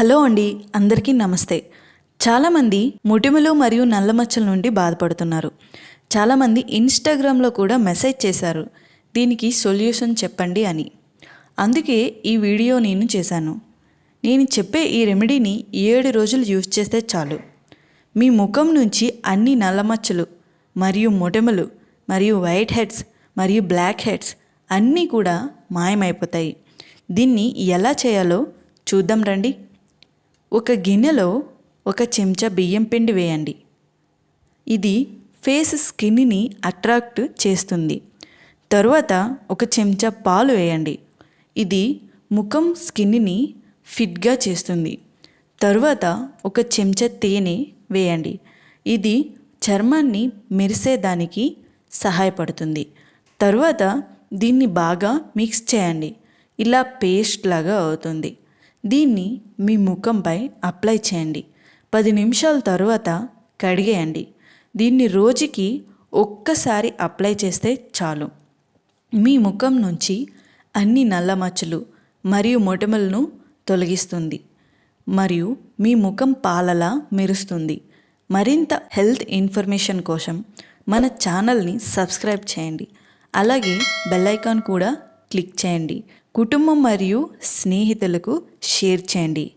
Hello అండి అందరికీ నమస్తే. చాలామంది ముటిములు మరియు నల్ల మచ్చల నుండి బాధపడుతున్నారు. చాలామంది ఇన్స్టాగ్రామ్లో కూడా మెసేజ్ చేశారు దీనికి సొల్యూషన్ చెప్పండి అని. అందుకే ఈ వీడియో నేను చేశాను. నేను చెప్పే ఈ రెమెడీని ఏడు రోజులు యూజ్ చేస్తే చాలు. మీ ముఖం నుంచి అన్ని నల్ల మచ్చలు మరియు మొటిమలు మరియు వైట్ హెడ్స్ మరియు బ్లాక్ హెడ్స్ అన్నీ కూడా మాయమైపోతాయి. దీన్ని ఎలా చేయాలో చూద్దాం రండి. ఒక గిన్నెలో ఒక చెంచా బియ్యం పిండి వేయండి. ఇది ఫేస్ స్కిన్ని అట్రాక్ట్ చేస్తుంది. తరువాత ఒక చెంచా పాలు వేయండి. ఇది ముఖం స్కిన్ని ఫిట్గా చేస్తుంది. తరువాత ఒక చెంచా తేనె వేయండి. ఇది చర్మాన్ని మెరిసేదానికి సహాయపడుతుంది. తరువాత దీన్ని బాగా మిక్స్ చేయండి. ఇలా పేస్ట్ లాగా అవుతుంది. దీన్ని మీ ముఖంపై అప్లై చేయండి. పది నిమిషాల తరువాత కడిగేయండి. దీన్ని రోజుకి ఒక్కసారి అప్లై చేస్తే చాలు. మీ ముఖం నుంచి అన్ని నల్ల మచ్చలు మరియు మొటిమలను తొలగిస్తుంది మరియు మీ ముఖం పాలలా మెరుస్తుంది. మరింత హెల్త్ ఇన్ఫర్మేషన్ కోసం మన ఛానల్ని సబ్స్క్రైబ్ చేయండి. అలాగే బెల్ ఐకాన్ కూడా క్లిక్ చేయండి. కుటుంబం మరియు స్నేహితులకు షేర్ చేయండి.